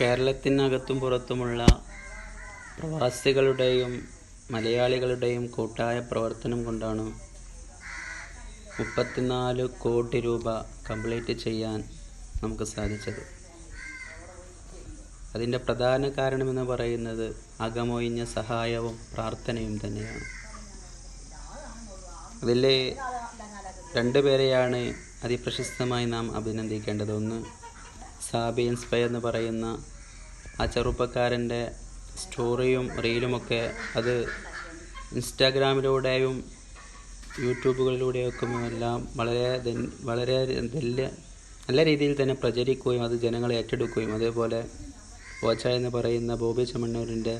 കേരളത്തിനകത്തും പുറത്തുമുള്ള പ്രവാസികളുടെയും മലയാളികളുടെയും കൂട്ടായ പ്രവർത്തനം കൊണ്ടാണ് മുപ്പത്തിനാല് കോടി രൂപ കംപ്ലീറ്റ് ചെയ്യാൻ നമുക്ക് സാധിച്ചത്. അതിന്റെ പ്രധാന കാരണമെന്ന് പറയുന്നത് അകമൊഴിഞ്ഞ സഹായവും പ്രാർത്ഥനയും തന്നെയാണ്. അതിൽ രണ്ടുപേരെയാണ് അതിപ്രശസ്തമായി നാം അഭിനന്ദിക്കേണ്ടത്. ഒന്ന് സാബി ഇൻസ്പയർ എന്ന് പറയുന്ന ആ ചെറുപ്പക്കാരന്റെ സ്റ്റോറിയും റീലുമൊക്കെ അത് ഇൻസ്റ്റാഗ്രാമിലൂടെയും യൂട്യൂബുകളിലൂടെയൊക്കെ എല്ലാം വളരെ വളരെ വലിയ നല്ല രീതിയിൽ തന്നെ പ്രചരിക്കുകയും അത് ജനങ്ങളെ ഏറ്റെടുക്കുകയും അതേപോലെ ഓച്ച എന്ന് പറയുന്ന ബോബി ചമ്മണ്ണൂരിന്റെ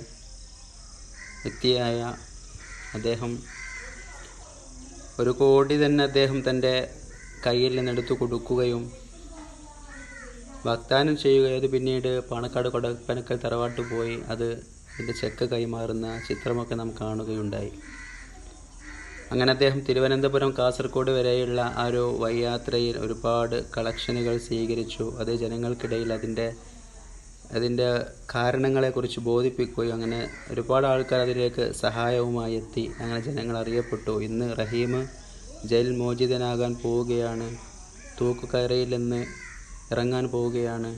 വ്യക്തിയായ അദ്ദേഹം ഒരു കോടി തന്നെ അദ്ദേഹം തന്റെ കയ്യിൽ നിന്നെടുത്ത് കൊടുക്കുകയും വാഗ്ദാനം ചെയ്യുകയും അത് പിന്നീട് പാണക്കാട് കൊടപ്പനക്കൽ തറവാട്ട് പോയി അത് അതിന്റെ ചെക്ക് കൈമാറുന്ന ചിത്രമൊക്കെ നാം കാണുകയുണ്ടായി. അങ്ങനെ അദ്ദേഹം തിരുവനന്തപുരം കാസർഗോഡ് വരെയുള്ള ആ ഒരു വൈയാത്രയിൽ ഒരുപാട് കളക്ഷനുകൾ സ്വീകരിച്ചു. അത് ജനങ്ങൾക്കിടയിൽ അതിന്റെ അതിന്റെ കാരണങ്ങളെക്കുറിച്ച് ബോധിപ്പിക്കുകയും അങ്ങനെ ഒരുപാട് ആൾക്കാർ അതിലേക്ക് സഹായവുമായി എത്തി. അങ്ങനെ ജനങ്ങൾ അറിയപ്പെട്ടു. ഇന്ന് റഹീം ജയിൽ മോചിതനാകാൻ പോവുകയാണ്. തൂക്കുകയറിയില്ലെന്ന് ഇറങ്ങാൻ പോവുകയാണ്.